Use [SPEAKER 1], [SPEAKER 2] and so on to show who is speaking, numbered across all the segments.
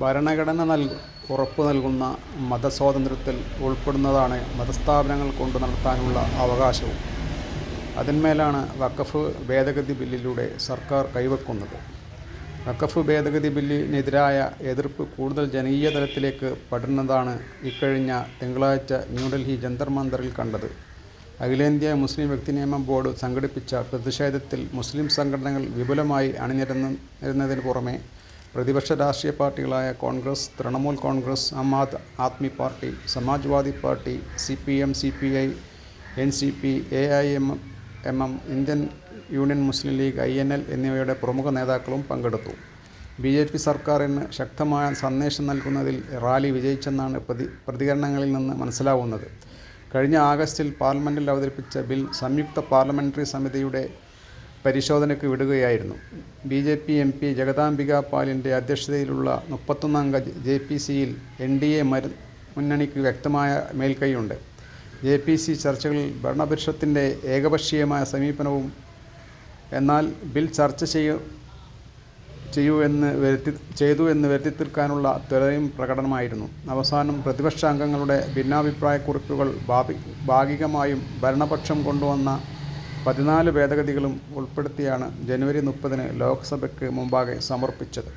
[SPEAKER 1] ഭരണഘടന നൽ ഉറപ്പ് നൽകുന്ന മതസ്വാതന്ത്ര്യത്തിൽ ഉൾപ്പെടുന്നതാണ് മതസ്ഥാപനങ്ങൾ കൊണ്ടു നടത്താനുള്ള അവകാശവും. അതിന്മേലാണ് വഖഫ് ഭേദഗതി ബില്ലിലൂടെ സർക്കാർ കൈവെക്കുന്നത്. വഖഫ് ഭേദഗതി ബില്ലിനെതിരായ എതിർപ്പ് കൂടുതൽ ജനകീയ തലത്തിലേക്ക് പടരുന്നതാണ് ഇക്കഴിഞ്ഞ തിങ്കളാഴ്ച ന്യൂഡൽഹി ജന്തർ മന്ദറിൽ കണ്ടത്. അഖിലേന്ത്യാ മുസ്ലിം വ്യക്തി നിയമം ബോർഡ് സംഘടിപ്പിച്ച പ്രതിഷേധത്തിൽ മുസ്ലിം സംഘടനകൾ വിപുലമായി അണിനിരന്നിരുന്നതിന് പുറമെ പ്രതിപക്ഷ രാഷ്ട്രീയ പാർട്ടികളായ Congress Trinamool Congress Aam Aad Aadmi party Samajwadi party C P M C P I N C P A I M M M Indian union Muslim league I N L എന്നിവയുടെ പ്രമുഖ നേതാക്കളും പങ്കെടുത്തു. ബി ജെ പി സർക്കാരിന് ശക്തമായ സന്ദേശം നൽകുന്നതിൽ rally വിജയിച്ചെന്നാണ് പ്രതി പ്രതികരണങ്ങളിൽ നിന്ന് മനസ്സിലാവുന്നത്. കഴിഞ്ഞ ആഗസ്റ്റിൽ പാർലമെന്റിൽ അവതരിപ്പിച്ച ബിൽ സംയുക്ത പാർലമെന്ററി സമിതിയുടെ പരിശോധനയ്ക്ക് വിടുകയായിരുന്നു. B J P M P Jagdambika പാലിന്റെ അധ്യക്ഷതയിലുള്ള മുപ്പത്തൊന്നംഗ ജെ പി സിയിൽ എൻ ഡി എ മരു മുന്നണിക്ക് വ്യക്തമായ മേൽക്കൈയുണ്ട്. ജെ പി സി ചർച്ചകളിൽ ഭരണപരിഷത്തിന്റെ ഏകപക്ഷീയമായ സമീപനവും എന്നാൽ ബിൽ ചർച്ച ചെയ്യ ചെയ്യൂ എന്ന് വരുത്തി ചെയ്തു എന്ന് വരുത്തി തീർക്കാനുള്ള ത്വരയും പ്രകടനമായിരുന്നു. അവസാനം പ്രതിപക്ഷ അംഗങ്ങളുടെ ഭിന്നാഭിപ്രായക്കുറിപ്പുകൾ ഭാഗികമായും ഭരണപക്ഷം കൊണ്ടുവന്ന പതിനാല് ഭേദഗതികളും ഉൾപ്പെടുത്തിയാണ് ജനുവരി മുപ്പതിന് ലോക്സഭയ്ക്ക് മുമ്പാകെ സമർപ്പിച്ചത്.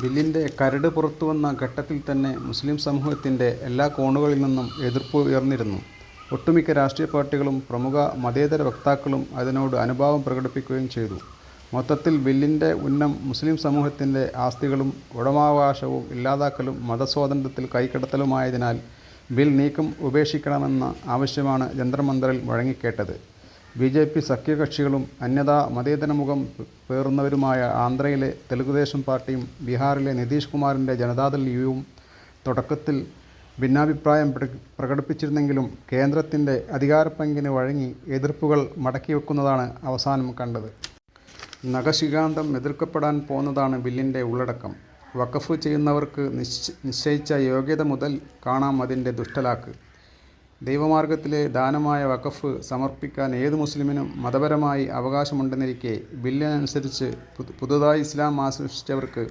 [SPEAKER 1] ബില്ലിന്റെ കരട് പുറത്തുവന്ന ഘട്ടത്തിൽ തന്നെ മുസ്ലിം സമൂഹത്തിന്റെ എല്ലാ കോണുകളിൽ നിന്നും എതിർപ്പ് ഉയർന്നിരുന്നു. ഒട്ടുമിക്ക രാഷ്ട്രീയ പാർട്ടികളും പ്രമുഖ മതേതര വക്താക്കളും അതിനോട് അനുഭാവം പ്രകടിപ്പിക്കുകയും ചെയ്തു. മൊത്തത്തിൽ ബില്ലിന്റെ ഉന്നം മുസ്ലിം സമൂഹത്തിന്റെ ആസ്തികളും ഉടമാവകാശവും ഇല്ലാതാക്കലും മതസ്വാതന്ത്ര്യത്തിൽ കൈക്കടത്തലുമായതിനാൽ ബിൽ നീക്കം ഉപേക്ഷിക്കണമെന്ന ആവശ്യമാണ് ജന്തർമന്ദറിൽ മുഴങ്ങിക്കേട്ടത്. ബി ജെ പി സഖ്യകക്ഷികളും അന്യതാ മതേതരമുഖം പേറുന്നവരുമായ ആന്ധ്രയിലെ തെലുഗുദേശം പാർട്ടിയും ബീഹാറിലെ നിതീഷ് കുമാറിന്റെ ജനതാദൾ യുവും തുടക്കത്തിൽ ഭിന്നാഭിപ്രായം പ്രക- പ്രകടിപ്പിച്ചിരുന്നെങ്കിലും കേന്ദ്രത്തിന്റെ അധികാരപ്പങ്കിന് വഴങ്ങി എതിർപ്പുകൾ മടക്കിവെക്കുന്നതാണ് അവസാനം കണ്ടത്. നഖശികാന്തം എതിർക്കപ്പെടാൻ പോകുന്നതാണ് ബില്ലിന്റെ ഉള്ളടക്കം. വഖഫ് ചെയ്യുന്നവർക്ക് നിശ്ച നിശ്ചയിച്ച യോഗ്യത മുതൽ കാണാം അതിന്റെ ദുഷ്ടലാക്ക്. ദൈവമാർഗത്തിലെ ദാനമായ വഖഫ് സമർപ്പിക്കാൻ ഏത് മുസ്ലിമിനും മതപരമായി അവകാശമുണ്ടെന്നിരിക്കെ ബില്ലിനനുസരിച്ച് പുതുതായി ഇസ്ലാം ആശ്രയിച്ചവർക്ക്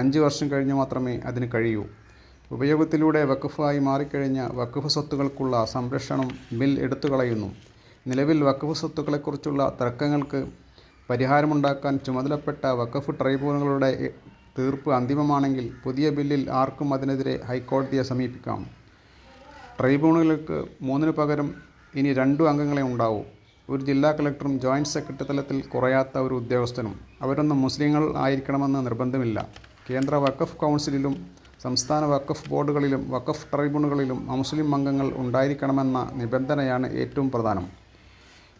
[SPEAKER 1] അഞ്ച് വർഷം കഴിഞ്ഞ് മാത്രമേ അതിന് കഴിയൂ. ഉപയോഗത്തിലൂടെ വഖഫായി മാറിക്കഴിഞ്ഞ വഖഫ് സ്വത്തുക്കൾക്കുള്ള സംരക്ഷണം ബിൽ എടുത്തുകളയുന്നു. നിലവിൽ വഖഫ് സ്വത്തുക്കളെക്കുറിച്ചുള്ള തർക്കങ്ങൾക്ക് പരിഹാരമുണ്ടാക്കാൻ ചുമതലപ്പെട്ട വഖഫ് ട്രൈബ്യൂണലുകളുടെ തീർപ്പ് അന്തിമമാണെങ്കിൽ പുതിയ ബില്ലിൽ ആർക്കും അതിനെതിരെ ഹൈക്കോടതിയെ സമീപിക്കാം. ട്രൈബ്യൂണലുകൾക്ക് മൂന്നിന് പകരം ഇനി രണ്ടു അംഗങ്ങളെ ഉണ്ടാവൂ. ഒരു ജില്ലാ കളക്ടറും ജോയിന്റ് സെക്രട്ടറി തലത്തിൽ കുറയാത്ത ഒരു ഉദ്യോഗസ്ഥനും. അവരൊന്നും മുസ്ലിങ്ങൾ ആയിരിക്കണമെന്ന് നിർബന്ധമില്ല. കേന്ദ്ര വഖഫ് കൗൺസിലിലും സംസ്ഥാന വഖഫ് ബോർഡുകളിലും വഖഫ് ട്രൈബ്യൂണലുകളിലും അമുസ്ലിം അംഗങ്ങൾ ഉണ്ടായിരിക്കണമെന്ന നിബന്ധനയാണ് ഏറ്റവും പ്രധാനം.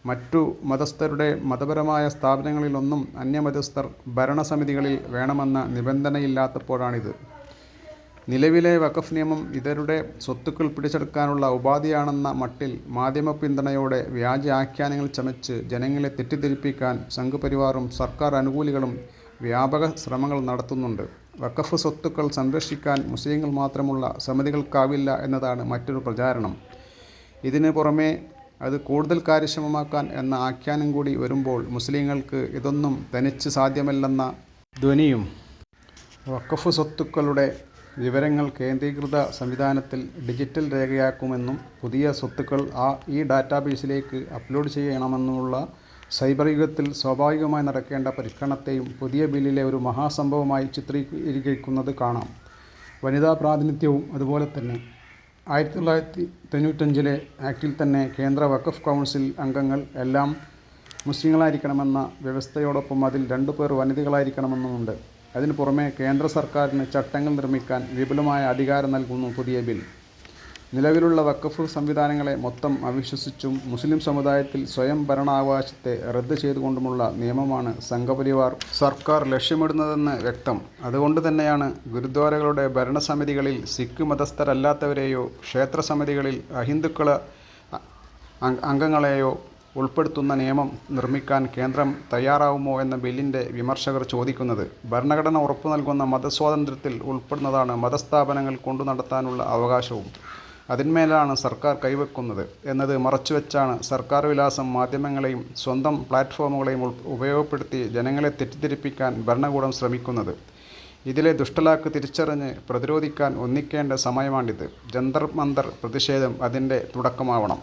[SPEAKER 1] മറ്റു മതസ്ഥരുടെ മതപരമായ സ്ഥാപനങ്ങളിലൊന്നും അന്യമതസ്ഥർ ഭരണസമിതികളിൽ വേണമെന്ന നിബന്ധനയില്ലാത്തപ്പോഴാണിത്. നിലവിലെ വഖഫ് നിയമം ഇതരുടെ സ്വത്തുക്കൾ പിടിച്ചെടുക്കാനുള്ള ഉപാധിയാണെന്ന മട്ടിൽ മാധ്യമ പിന്തുണയോടെ വ്യാജ ആഖ്യാനങ്ങൾ ചമച്ച് ജനങ്ങളെ തെറ്റിദ്ധരിപ്പിക്കാൻ സംഘപരിവാറും സർക്കാർ അനുകൂലികളും വ്യാപക ശ്രമങ്ങൾ നടത്തുന്നുണ്ട്. വഖഫ് സ്വത്തുക്കൾ സംരക്ഷിക്കാൻ മുസ്ലിങ്ങൾ മാത്രമുള്ള സമിതികൾക്കാവില്ല എന്നതാണ് മറ്റൊരു പ്രചാരണം. ഇതിന് പുറമേ അത് കൂടുതൽ കാര്യക്ഷമമാക്കാൻ എന്ന ആഖ്യാനം കൂടി വരുമ്പോൾ മുസ്ലിങ്ങൾക്ക് ഇതൊന്നും തനിച്ച് സാധ്യമല്ലെന്ന ധ്വനിയും വഖഫ് സ്വത്തുക്കളുടെ വിവരങ്ങൾ കേന്ദ്രീകൃത സംവിധാനത്തിൽ ഡിജിറ്റൽ രേഖയാക്കുമെന്നും പുതിയ സ്വത്തുക്കൾ ആ ഈ ഡാറ്റാബേസിലേക്ക് അപ്ലോഡ് ചെയ്യണമെന്നുമുള്ള സൈബർ യുഗത്തിൽ സ്വാഭാവികമായി നടക്കേണ്ട പരിഷ്കരണത്തെയും പുതിയ ബില്ലിലെ ഒരു മഹാസംഭവമായി ചിത്രീകരിക്കുന്നത് കാണാം. വനിതാ പ്രാതിനിധ്യവും അതുപോലെ തന്നെ. ആയിരത്തി തൊള്ളായിരത്തി തൊണ്ണൂറ്റഞ്ചിലെ ആക്റ്റിൽ തന്നെ കേന്ദ്ര വഖഫ് കൗൺസിൽ അംഗങ്ങൾ എല്ലാം മുസ്ലിങ്ങളായിരിക്കണമെന്ന വ്യവസ്ഥയോടൊപ്പം അതിൽ രണ്ടു പേർ വനിതകളായിരിക്കണമെന്നുമുണ്ട്. അതിനു പുറമെ കേന്ദ്ര സർക്കാരിന് ചട്ടങ്ങൾ നിർമ്മിക്കാൻ വിപുലമായ അധികാരം നൽകുന്നു പുതിയ ബിൽ. നിലവിലുള്ള വക്കഫ് സംവിധാനങ്ങളെ മൊത്തം അവിശ്വസിച്ചും മുസ്ലിം സമുദായത്തിൽ സ്വയം ഭരണാവകാശത്തെ റദ്ദ് ചെയ്തുകൊണ്ടുമുള്ള നിയമമാണ് സംഘപരിവാർ സർക്കാർ ലക്ഷ്യമിടുന്നതെന്ന് വ്യക്തം. അതുകൊണ്ട് തന്നെയാണ് ഗുരുദ്വാരകളുടെ ഭരണസമിതികളിൽ സിഖ് മതസ്ഥരല്ലാത്തവരെയോ ക്ഷേത്ര സമിതികളിൽ അഹിന്ദുക്കള അംഗങ്ങളെയോ ഉൾപ്പെടുത്തുന്ന നിയമം നിർമ്മിക്കാൻ കേന്ദ്രം തയ്യാറാവുമോ എന്ന ബില്ലിന്റെ വിമർശകർ ചോദിക്കുന്നത്. ഭരണഘടന ഉറപ്പു നൽകുന്ന മതസ്വാതന്ത്ര്യത്തിൽ ഉൾപ്പെടുന്നതാണ് മതസ്ഥാപനങ്ങൾ കൊണ്ടു നടത്താനുള്ള അവകാശവും. അതിന്മേലാണ് സർക്കാർ കൈവെക്കുന്നത് എന്നത് മറച്ചുവെച്ചാണ് സർക്കാർ വിലാസം മാധ്യമങ്ങളെയും സ്വന്തം പ്ലാറ്റ്ഫോമുകളെയും ഉപയോഗപ്പെടുത്തി ജനങ്ങളെ തെറ്റിദ്ധരിപ്പിക്കാൻ ഭരണകൂടം ശ്രമിക്കുന്നത്. ഇതിലെ ദുഷ്ടലാക്ക് തിരിച്ചറിഞ്ഞ് പ്രതിരോധിക്കാൻ ഒന്നിക്കേണ്ട സമയമാണിത്. ജന്തർ മന്തർ പ്രതിഷേധം അതിന്റെ തുടക്കമാവണം.